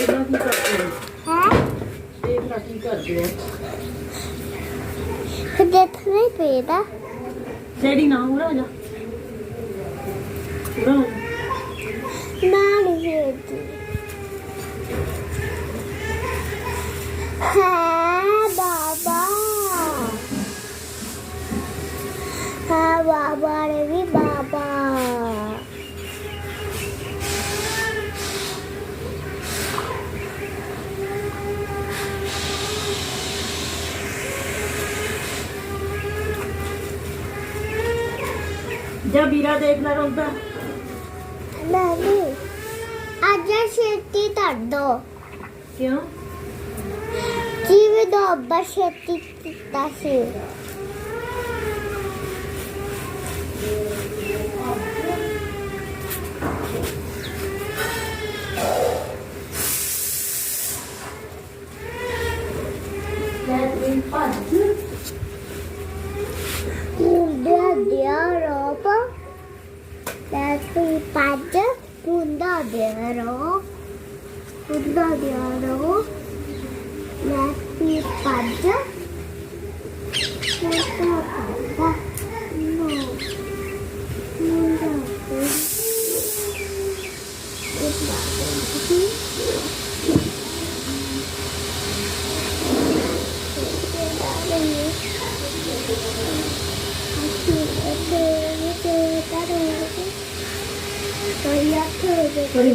ਸੇਬ ਨਾਲ ਕੀ ਕਰਦੇ ਹੋ ਹਾਂ ਸੇਬ ਨਾਲ ਕੀ ਕਰਦੇ ਹੋ ਕਿਤੇ ਥਰੇ ਪੇਦਾ ਡੈਡੀ ਨਾ ਉਰਾ ਜਾ। ਉਰਾ ਹੋ ਜਾ ਜਾ ਵੀਰਾ ਦੇਖ ਲੈ ਰੋਂਦਾ ਦਾਦੀ ਅੱਜ ਛੇਤੀ ਧਰ ਦੋ। ਕਿਉਂ? ਜੀਵੇ ਦਾ ਅੱਬਾ ਛੇਤੀ ਕੀਤਾ ਸੀ। ਪੱਜ ਪੁੰਦਾ ਦੇਰੋ ਪੁੰਦਾ ਦੇਰੋ ਮੈਂ ਪੱਜ 哪里.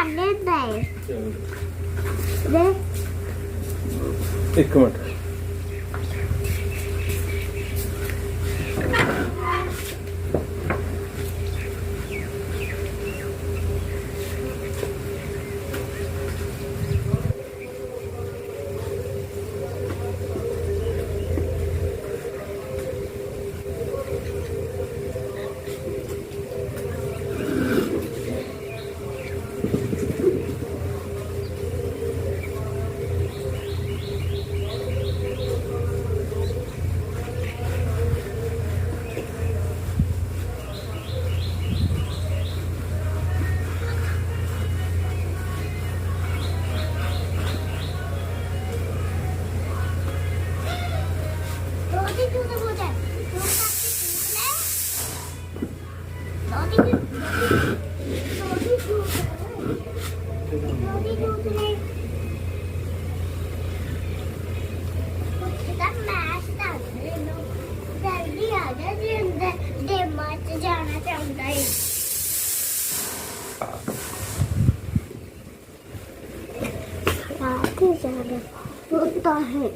ਕਰ ਲੈਂਦਾ ਹੈ ਦੇ ਇੱਕ ਮਿੰਟ। इतनी ज़्यादा होता है।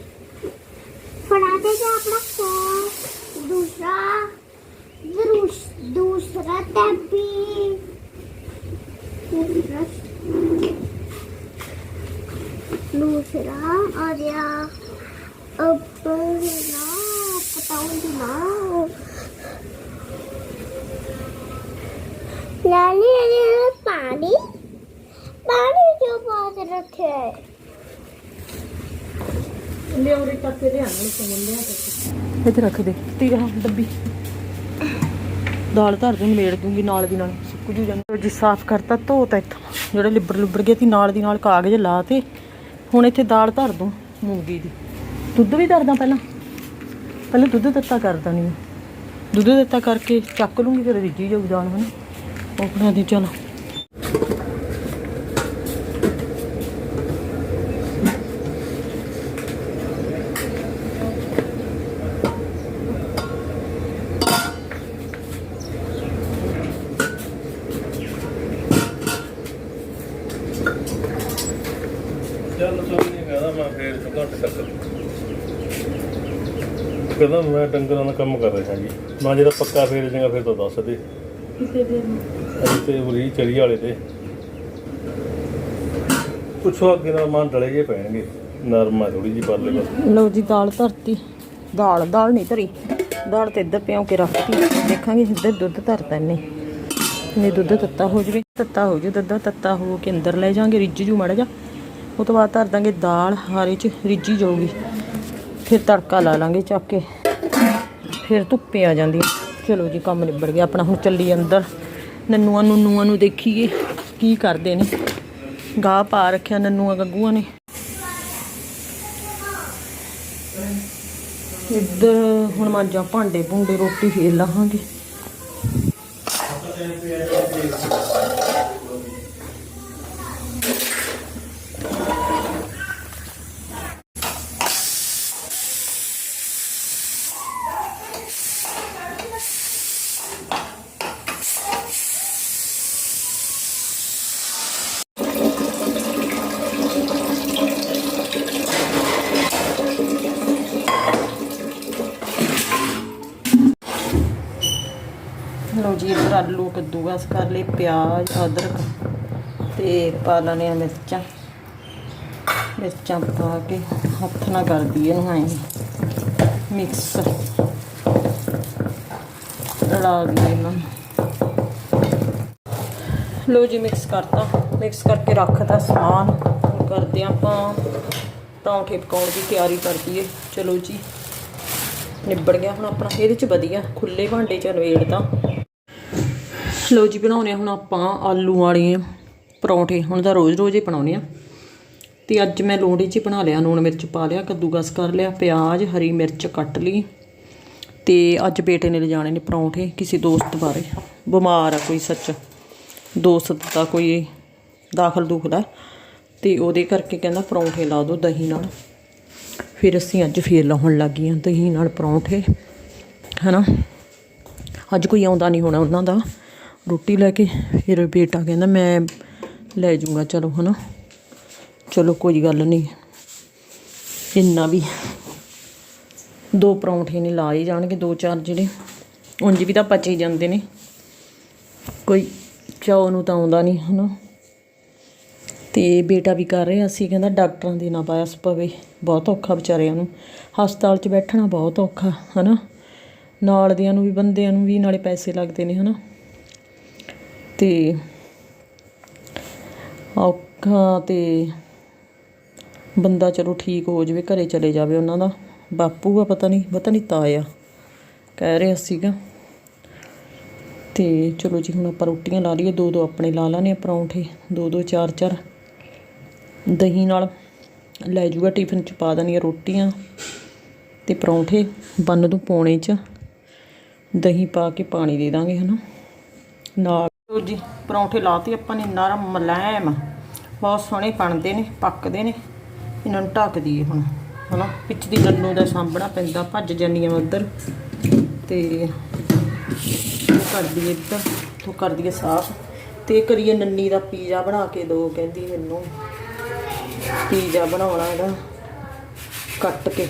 पढ़ाते थे आप लोग दूसरा दूसरा तभी दूसरा और या अब ना बताऊँगी ना। नानी पानी? पानी क्यों बहुत रखे है? ਲਿਆ ਉਰੇ ਤੱਕ ਦੇ ਆਣੇ ਸਮਝ ਲਿਆ ਤੱਕ ਇੱਥੇ ਰੱਖ ਦੇ ਤੀਰਾ ਡੱਬੀ। ਦਾਲ ਧਰ ਦੂੰ ਮੇੜ ਦੂੰਗੀ ਨਾਲ ਦੀ ਨਾਲ। ਸੁੱਕ ਜੂ ਜਾਂਦਾ। ਜੀ, ਸਾਫ਼ ਕਰਤਾ ਧੋਤਾ ਇੱਥੋਂ। ਜਿਹੜੇ ਲਿਬੜ ਲਿਬੜ ਗਏ ਸੀ, ਨਾਲ ਦੀ ਨਾਲ ਕਾਗਜ਼ ਲਾ ਤੇ ਹੁਣ ਇੱਥੇ ਦਾਲ ਧਰ ਦੂੰ, ਮੂੰਗੀ ਦੀ। ਦੁੱਧ ਵੀ ਧਰਦਾ ਪਹਿਲਾਂ। ਪਹਿਲਾਂ ਦੁੱਧ ਦਿੱਤਾ ਕਰਦਾ ਨਹੀਂ ਦੁੱਧ ਦਿੱਤਾ ਕਰਕੇ ਚੱਕ ਲੂੰਗੀ, ਫਿਰ ਰਿੱਝੀ ਜਾਊ ਦਾਲ ਹਨਾ ਉਹ ਦੀ ਚਲੋ ਕੋਈ ਨਹੀਂ ਕਹਦਾ ਮੈਂ ਫੇਰ ਤੋਂ ਘੰਟੇ ਤੱਕ ਕਹਿੰਦਾ ਮੈਂ ਡੰਗਰਾਂ ਦਾ ਕੰਮ ਕਰ ਰਿਹਾ ਜੀ। ਮੈਂ ਜਿਹੜਾ ਪੱਕਾ ਫੇਰ ਜਾਗਾ ਫਿਰ ਤਾਂ ਦੱਸ ਦੇ। ਕਿਸੇ ਦੇ ਅਸੀਂ ਤੇ ਉਰੀ ਚਰੀ ਵਾਲੇ ਤੇ। ਪੁੱਛੋ ਅੱਗੇ ਨਾਲ ਮਾਂ ਡਲੇ ਜੇ ਪੈਣਗੇ। ਨਰਮ ਥੋੜੀ ਜੀ ਪਰਲੇ ਬਸ ਲਓ ਜੀ ਦਾਲ ਧਰਤੀ। ਦਾਲ ਦਾਲ ਨਹੀਂ ਧਰੀ। ਦਾਲ ਤੇ ਇੱਧਰ ਪਿਓ ਕੇ ਰੱਖਤੀ। ਦੇਖਾਂਗੇ ਇੱਧਰ ਦੁੱਧ ਧਰਤਾ ਇਹਨੇ। ਨੇ ਦੁੱਧ ਤੱਤਾ ਹੋ ਜਵੇ। ਤੱਤਾ ਹੋ ਜੂ ਦੁੱਧ ਤੱਤਾ ਹੋ ਕੇ ਅੰਦਰ ਲੈ ਜਾਾਂਗੇ ਰਿੱਝ ਜੂ ਮੜਾ ਜਾ ਉਹ ਤੋਂ ਬਾਅਦ ਧਰ ਦਾਂਗੇ ਦਾਲ ਹਾਰੇ ਚ ਰਿੱਝੀ ਜਾਊਗੀ। ਫਿਰ ਤੜਕਾ ਲਾ ਲਾਂਗੇ ਚੱਕ ਕੇ। ਫਿਰ ਧੁੱਪੇ ਆ ਜਾਂਦੀ ਚਲੋ ਜੀ, ਕੰਮ ਨਿਬੜ ਗਿਆ ਆਪਣਾ। ਹੁਣ ਚੱਲੀ ਅੰਦਰ। ਨੰਨੂਆਂ ਨੂੰ ਨੂੰ ਦੇਖੀਏ ਕੀ ਕਰਦੇ ਨੇ। ਗਾਹ ਪਾ ਰੱਖਿਆ ਨੰਨੂਆਂ ਗੱਗੂਆਂ ਨੇ। ਇੱਧਰ ਹੁਣ ਮਾਂਜਾਂ ਭਾਂਡੇ ਭੁੰਡੇ ਰੋਟੀ ਫੇਰ ਲਾਹਾਂਗੇ ਲਓ ਜੀ, ਇੱਧਰ ਆਲੂ ਕੱਦੂਕਸ ਕਰ ਲਏ, ਪਿਆਜ਼, ਅਦਰਕ ਤੇ ਪਾ ਲੈਣੇ ਆ ਮਿਰਚਾਂ। ਮਿਰਚਾਂ ਪਾ ਕੇ ਹੱਥ ਨਾਲ ਕਰਦੀ ਇਹਨੂੰ ਐਂ। ਮਿਕਸ। ਰਲਾ ਲਈਏ ਇਹਨਾਂ ਨੂੰ। ਲਓ ਜੀ, ਮਿਕਸ ਕਰਤਾ। ਮਿਕਸ ਕਰਕੇ ਰੱਖਤਾ ਸਮਾਨ। ਕਰਦੇ ਹਾਂ ਆਪਾਂ ਪਰੌਂਠੇ ਪਕਾਉਣ ਦੀ ਤਿਆਰੀ ਕਰਦੀਏ। ਚਲੋ ਜੀ, ਨਿਬੜ ਗਿਆ ਹੁਣ ਆਪਣਾ। ਇਹਦੇ ਚ ਵਧੀਆ। ਖੁੱਲੇ ਭਾਂਡੇ ਚ ਨਵੇੜਦਾ ਲਓ ਜੀ ਬਣਾਉਣੇ ਆ ਹੁਣ ਆਪਾਂ ਆਲੂ ਵਾਲੇ ਪਰੌਂਠੇ। ਹੁਣ ਤਾਂ ਰੋਜ਼-ਰੋਜ਼ ਹੀ ਬਣਾਉਣੇ ਆ ਤੇ ਅੱਜ ਮੈਂ ਲੋਹੜੀ 'ਚ ਬਣਾ ਲਿਆ ਨੂਣ ਮਿਰਚ ਪਾ ਲਿਆ, ਕੱਦੂਕਸ ਕਰ ਲਿਆ, ਪਿਆਜ਼, ਹਰੀ ਮਿਰਚ ਕੱਟ ਲਈ। ਤੇ ਅੱਜ ਬੇਟੇ ਨੇ ਲਿਜਾਣੇ ਨੇ ਪਰੌਂਠੇ ਕਿਸੇ ਦੋਸਤ ਬਾਰੇ। ਬਿਮਾਰ ਆ ਕੋਈ ਸੱਚ। ਦੋਸਤ ਦਾ ਕੋਈ ਦਾਖਲ ਦੁਖਦਾ। ਤੇ ਉਹਦੇ ਕਰਕੇ ਕਹਿੰਦਾ ਪਰੌਂਠੇ ਲਾ ਦਿਓ ਦਹੀਂ ਨਾਲ। ਫਿਰ ਅਸੀਂ ਅੱਜ ਫੇਰ ਲਾਉਣ ਲੱਗ ਲੱਗੀਆਂ ਦਹੀਂ ਨਾਲ ਪਰੌਂਠੇ। ਹਨਾ? ਅੱਜ ਕੋਈ ਆਉਂਦਾ ਨਹੀਂ ਹੋਣਾ ਉਹਨਾਂ ਦਾ। ਰੋਟੀ ਲੈ ਕੇ, ਫਿਰ ਬੇਟਾ ਕਹਿੰਦਾ ਮੈਂ ਲੈ ਜਾਊਂਗਾ, ਚਲੋ ਹਨਾ। ਚਲੋ ਕੋਈ ਗੱਲ ਨਹੀਂ ਇੰਨਾ ਵੀ ਦੋ ਪਰੌਂਠੇ ਨੇ ਲਾ ਹੀ ਜਾਣਗੇ, ਦੋ ਚਾਰ ਜਿਹੜੇ। ਉਂਝ ਵੀ ਤਾਂ ਪਚੇ ਜਾਂਦੇ ਨੇ। ਕੋਈ ਚਾਹ ਨੂੰ ਤਾਂ ਆਉਂਦਾ ਨਹੀਂ ਹਨਾ। ਤੇ ਬੇਟਾ ਵੀ ਕਰ ਰਿਹਾ ਸੀ, ਕਹਿੰਦਾ ਡਾਕਟਰਾਂ ਦੀ ਨਾ ਬਾਇਸ ਪਵੇ। ਬਹੁਤ ਔਖਾ ਵਿਚਾਰਿਆਂ ਨੂੰ। ਹਸਪਤਾਲ 'ਚ ਬੈਠਣਾ ਬਹੁਤ ਔਖਾ, ਹਨਾ। ਨਾਲ ਦਿਆਂ ਨੂੰ ਵੀ, ਬੰਦਿਆਂ ਨੂੰ ਵੀ, ਨਾਲੇ ਪੈਸੇ ਲੱਗਦੇ ਨੇ, ਹਨਾ। ਤੇ ਔਖਾ ਤੇ ਬੰਦਾ ਚਲੋ ਠੀਕ ਹੋ ਜਾਵੇ, ਘਰੇ ਚਲੇ ਜਾਵੇ ਉਹਨਾਂ ਦਾ। ਬਾਪੂ ਆ, ਪਤਾ ਨਹੀਂ ਪਤਾ ਨਹੀਂ ਤਾਇਆ ਕਹਿ ਰਿਹਾ ਸੀਗਾ। ਤੇ ਚਲੋ ਜੀ, ਹੁਣ ਆਪਾਂ ਰੋਟੀਆਂ ਲਾ ਲਈਏ। ਦੋ ਦੋ ਆਪਣੇ ਲਾ ਲਾਣੇ ਆ ਪਰੌਂਠੇ। ਦੋ ਦੋ ਚਾਰ ਚਾਰ ਦਹੀਂ ਨਾਲ ਲੈ ਜੂਗਾ ਟਿਫਨ ਚ, ਪਾ ਦੇਣੀਆਂ ਰੋਟੀਆਂ ਤੇ ਪਰੌਂਠੇ ਬੰਨ ਦੂੰ ਪੌਣੇ ਚ। ਦਹੀਂ ਪਾ ਕੇ ਪਾਣੀ ਦੇ ਦਾਂਗੇ, ਹਨਾ। ਨਾਲ ਲਓ ਜੀ ਪਰੌਂਠੇ ਲਾਤੇ ਆਪਾਂ ਨੇ ਨਰਮ ਮਲੈਮ ਬਹੁਤ ਸੋਹਣੇ ਬਣਦੇ ਨੇ, ਪੱਕਦੇ ਨੇ। ਇਹਨਾਂ ਨੂੰ ਢੱਕ ਦਈਏ ਹੁਣ, ਹਨਾ? ਵਿੱਚ ਦੀ ਨੰਨੂ ਦਾ ਸਾਂਭਣਾ ਪੈਂਦਾ, ਭੱਜ ਜਾਂਦੀਆਂ ਉੱਧਰ। ਤੇ ਉਹ ਕਰਦੀ ਇੱਧਰ ਤੋਂ ਕਰਦੀ ਹੈ ਸਾਫ਼। ਤੇ ਕਰੀਏ ਨੰਨੀ ਦਾ ਪੀਜ਼ਾ ਬਣਾ ਕੇ ਦੋ, ਕਹਿੰਦੀ ਮੈਨੂੰ। ਪੀਜ਼ਾ ਬਣਾਉਣਾ ਇਹਦਾ, ਕੱਟ ਕੇ।